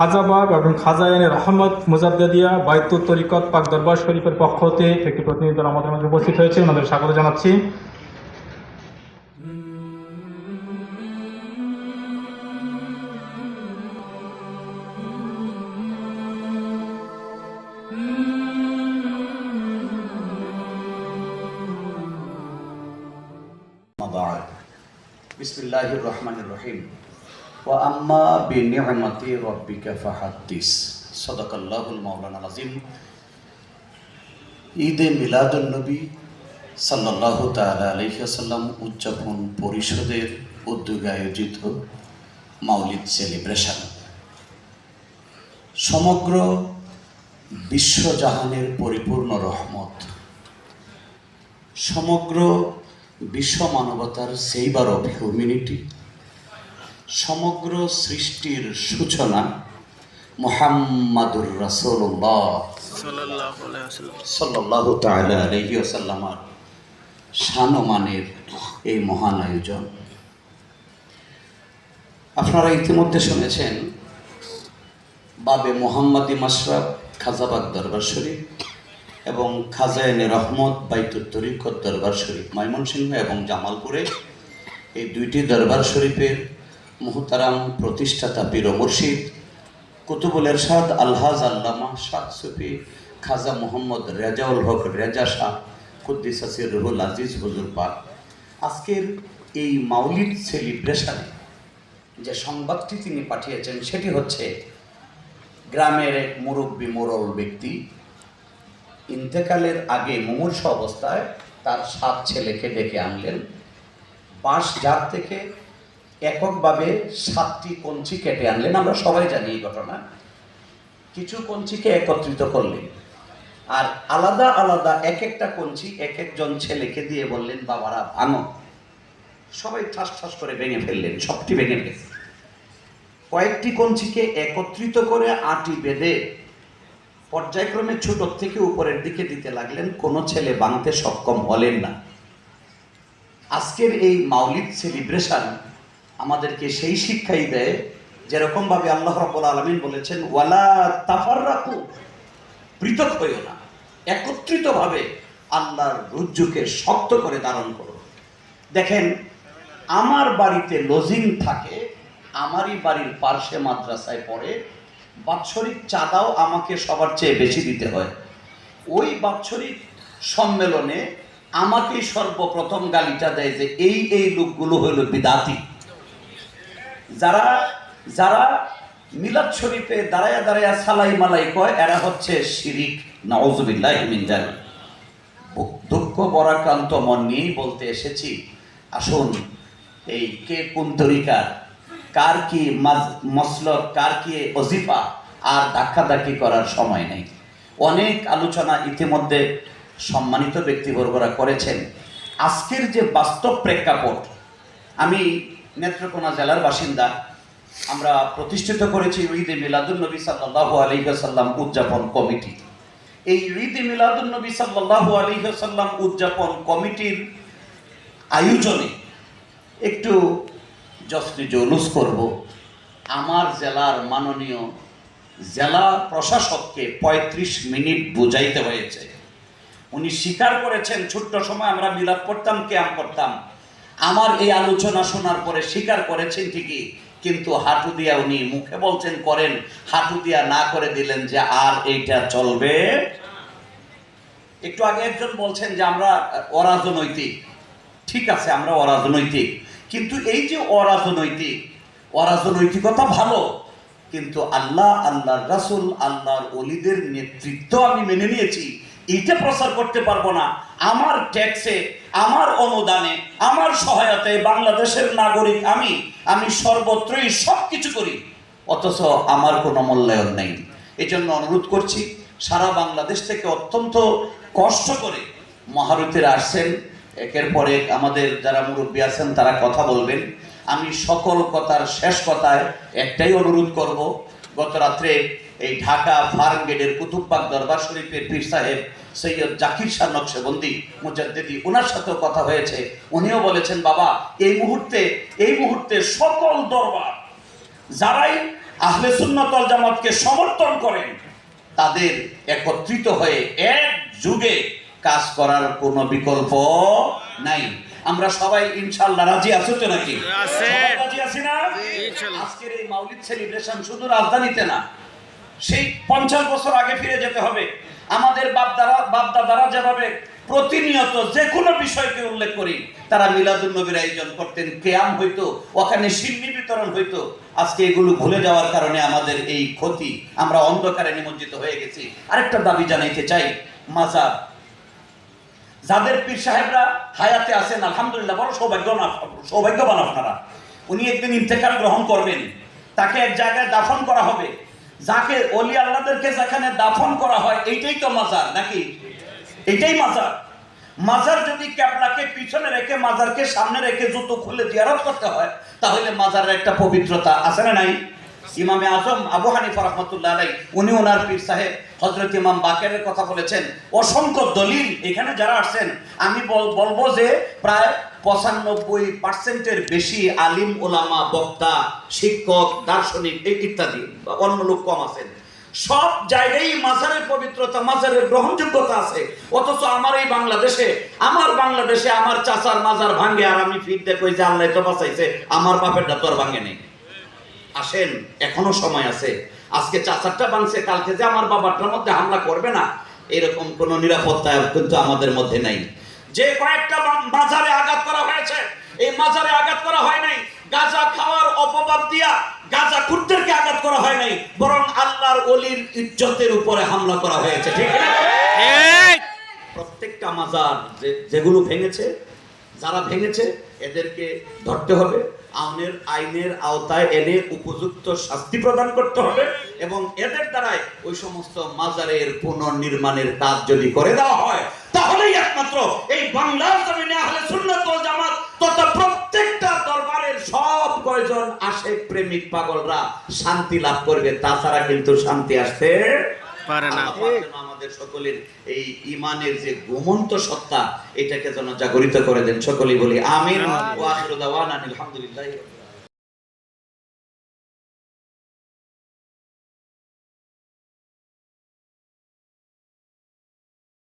খাজাবাগ এবং খাজায়ানের রহমদ মুজাদ্দাদিয়া বাইতুল তরিকত পাক দরবার শরীফের পক্ষ হতে একটি প্রতিনিধি দল আমাদের মধ্যে উপস্থিত হয়েছে। ওনাদের স্বাগত জানাচ্ছি। বিসমিল্লাহির রহমানির রহিম। وأما بنعمة ربك فحدث صدق الله المولانا العظيم ঈদে মিলাদুন্নবী সাল্লাহ তালা আলহিহাসাল্লাম উদযাপন পরিষদের উদ্যোগে আয়োজিত মাউলিদ সেলিব্রেশন সমগ্র বিশ্বজাহানের পরিপূর্ণ রহমত সমগ্র বিশ্ব মানবতার সেইবার অফ হিউম্যানিটি সমগ্র সৃষ্টির সূচনা মোহাম্মদুর রাসূলুল্লাহ। সাল্লাহ তাআলা আলাইহি এই মহান আয়োজন। আপনারা ইতিমধ্যে শুনেছেন বাবে মোহাম্মদী মাশরাফ খাজাবাগ দরবার শরীফ এবং খাজায়নে রহমত বাইতুর তরিকত দরবার শরীফ ময়মনসিংহ এবং জামালপুরে এই দুইটি দরবার শরীফের মুহতারাম প্রতিষ্ঠাতা পীর মুর্শিদ, কুতুবুল এরশাদ আলহাজ আল্লামা শাহ সুফি, খাজা মোহাম্মদ রেজাউল হক রেজা শাহ কুদ্দিসাসির রুহুল আজিজ হুজুর পাক। আজকের এই মাউলিদ সেলিব্রেশনে যে সংবাদটি তিনি পাঠিয়েছেন, সেটি হচ্ছে গ্রামের এক মুরব্বী মোরল ব্যক্তি, ইন্তেকালের আগে মুমূর্ষ অবস্থায় তার সাত ছেলেকে ডেকে আনলেন। বাঁশ ঝাড় থেকে এককভাবে সাতটি কঞ্চি কেটে আনলেন। আমরা সবাই জানি এই ঘটনা। কিছু কঞ্চিকে একত্রিত করলেন। আর আলাদা আলাদা এক একটা কঞ্চি এক একজন ছেলেকে দিয়ে বললেন, বাবারা, ভাঙো। সবাই ঠাস ঠাস করে ভেঙে ফেললেন, সবটি ভেঙে গেছে কয়েকটি কঞ্চিকে একত্রিত করে আটি বেঁধে পর্যায়ক্রমে ছোট থেকে উপরের দিকে দিতে লাগলেন। কোনো ছেলে বাঁধতে সক্ষম হলেন না। আজকের এই মাউলিদ সেলিব্রেশন আমাদেরকে সেই শিক্ষাই দেয়, যেরকম ভাবে আল্লাহ রাব্বুল আলামিন বলেছেন, ওয়ালা তাফাররাকু পৃথক হইও না, একত্রিতভাবে আল্লাহর রুজ্জুকে শক্ত করে ধারণ করো। দেখেন, আমার বাড়িতে লজিং থাকে, আমারই বাড়ির পার্শ্বে মাদ্রাসায় পড়ে, বাৎসরিক চাঁদাও আমাকে সবার চেয়ে বেশি দিতে হয়। ওই বাৎসরিক সম্মেলনে আমাকেই সর্বপ্রথম গালিটা দেয় যে, এই এই লোকগুলো হলো বিদাতি। যারা যারা মিলাদ শরীফে দাঁড়ায়া দাঁড়ায়া সালাই মালাই কয়, এরা হচ্ছে শিরিক। নওয়াজুবিল্লাহ দুঃখ, বরাক্রান্ত, মন নিয়েই বলতে এসেছি। আসুন, এই কে কোন তরিকার কার কি মসলক, কার কি অজিফা? আর ধাক্কাধাক্কি করার সময় নেই। অনেক আলোচনা ইতিমধ্যে সম্মানিত ব্যক্তিবর্গরা করেছেন। আজকের যে বাস্তব প্রেক্ষাপট, আমি নেত্রকোনা জেলার বাসিন্দা। আমরা প্রতিষ্ঠিত করেছি ঈদে মিলাদুল নবী সাল্লাহ আলহিহাসাল্লাম উদযাপন কমিটি। এই ঈদে মিলাদুল নবী সাল্লাহ আলহিহাসাল্লাম উদযাপন কমিটির আয়োজনে একটু জশ্রী জৌলুস করব। আমার জেলার মাননীয় জেলা প্রশাসককে ৩৫ মিনিট বুঝাইতে হয়েছে। উনি স্বীকার করেছেন, ছোট্ট সময় আমরা মিলাদ পড়তাম ক্যাম্প করতাম। আমার এই আলোচনা শোনার পরে স্বীকার করেছেন ঠিকই, কিন্তু হাঁটু দিয়া উনি মুখে বলছেন, করেন, হাঁটু দিয়া না করে দিলেন যে আর এইটা চলবে। একটু আগে একজন বলছেন যে আমরা অরাজনৈতিক। ঠিক আছে, আমরা অরাজনৈতিক। কিন্তু এই যে অরাজনৈতিক, অরাজনৈতিকতা ভালো, কিন্তু আল্লাহ, আল্লাহর রাসুল, আল্লাহর অলিদের নেতৃত্ব আমি মেনে নিয়েছি। এইটা প্রচার করতে পারব না। আমার ট্যাক্সে, আমার অনুদানে, আমার সহায়তায় বাংলাদেশের নাগরিক আমি আমি সর্বত্রই সব কিছু করি। অথচ আমার কোনো মূল্যায়ন নেই। এই জন্য অনুরোধ করছি, সারা বাংলাদেশ থেকে অত্যন্ত কষ্ট করে মহারথীরা আসছেন। একের পর এক আমাদের যারা মুরব্বী আছেন, তারা কথা বলবেন। আমি সকল কথার শেষ কথায় একটাই অনুরোধ করব। গত রাত্রে এই ঢাকা ফার্ম গেটের কুতুববাগ দরবার শরীফের পীর সাহেব সৈয়দ জাকির শাহ নকশবন্দি মুজাদ্দিদি ওনার সাথেও কথা হয়েছে। উনিও বলেছেন বাবা এই মুহূর্তে এই মুহূর্তে সকল দরবার যারাই আহলে সুন্নাত ওয়াল জামাতকে সমর্থন করেন তাদের একত্রিত হয়ে এক যুগে কাজ করার কোনো বিকল্প নাই। আমরা সবাই ইনশাল্লাহ রাজি আছো তো নাকি? রাজি আছি। না? আজকের এই মাউলিদ সেলিব্রেশন শুধু রাজধানীতে না সেই পঞ্চাশ বছর আগে ফিরে যেতে হবে। আমাদের বাপদারা বাপদাদারা যেভাবে প্রতিনিয়ত যে কোনো বিষয়কে উল্লেখ করি, তারা মিলাদুল নবীর আয়োজন করতেন, কেয়াম হইতো, ওখানে সিন্নি বিতরণ হইতো। আজকে এগুলো ভুলে যাওয়ার কারণে আমাদের এই ক্ষতি, আমরা অন্ধকারে নিমজ্জিত হয়ে গেছি। আরেকটা দাবি জানাইতে চাই, মাজার। যাদের পীর সাহেবরা হায়াতে আছেন, আলহামদুলিল্লাহ, বড় সৌভাগ্য সৌভাগ্যবান আপনারা। উনি একদিন ইন্তেকাল গ্রহণ করবেন, তাকে এক জায়গায় দাফন করা হবে। যাকে অলি আল্লাহদেরকে যেখানে দাফন করা হয়, এইটাই তো মাজার, নাকি? এটাই মাজার। মাজার যদি ক্যাবলাকে পিছনে রেখে, মাজারকে সামনে রেখে জুতো খুলে জিয়ারত করতে হয়, তাহলে মাজারের একটা পবিত্রতা আছে না নাই? ইমামে আজম আবু হানিফা রহমতুল্লাহ আলাই উনি ওনার পীর সাহেব হজরত ইমাম বাকেরের কথা বলেছেন। অসংখ্য দলিল এখানে যারা আসছেন, আমি বলব যে প্রায় পঁচানব্বই পার্সেন্টের বেশি আলিম ওলামা, বক্তা, শিক্ষক, দার্শনিক ইত্যাদি অন্য লোক কম আছেন। সব জায়গায় মাজারের পবিত্রতা, মাজারের গ্রহণযোগ্যতা আছে। অথচ আমার এই বাংলাদেশে, আমার বাংলাদেশে আমার চাচার মাজার ভাঙ্গে আর আমি ফিরতে কই যে আল্লাহ তো বাঁচাইছে, আমার বাপেরটা তো আর ভাঙ্গে নেই আসেন এখনও সময় আছে। আজকে চাচারটা বানছে কালকে যে আমার বাবারটার মধ্যে হামলা করবে না এরকম কোনো নিরাপত্তা কিন্তু আমাদের মধ্যে নাই। যে কয়েকটা মাজারে আঘাত করা হয়েছে এই মাজারে আঘাত করা হয় নাই। গাঁজা খাওয়ার অপবাদ দিয়া গাঁজা কুটদেরকে আঘাত করা হয় নাই বরং আল্লাহর অলির ইজ্জতের উপরে হামলা করা হয়েছে ঠিক না প্রত্যেকটা মাজার যে- যেগুলো ভেঙেছে যারা ভেঙেছে, এদেরকে ধরতে হবে। আইনের আইনের আওতায় এনে উপযুক্ত শাস্তি প্রদান করতে হবে এবং এদের দ্বারাই ওই সমস্ত মাজারের পুনর্নির্মাণের কাজ যদি করে দেওয়া হয়, তাহলেই একমাত্র এই বাংলার জমিনে আহলে সুন্নাত জামাত তথা প্রত্যেকটা দরবারের সব কয়জন আশেক প্রেমিক পাগলরা শান্তি লাভ করবে, তাছাড়া কিন্তু শান্তি আসতে পারে না। আমাদের সকলের এই ইমানের যে ঘুমন্ত সত্তা এটাকে যেন জাগরিত করে দেন সকলেই বলি আমিন। আলহামদুলিল্লাহ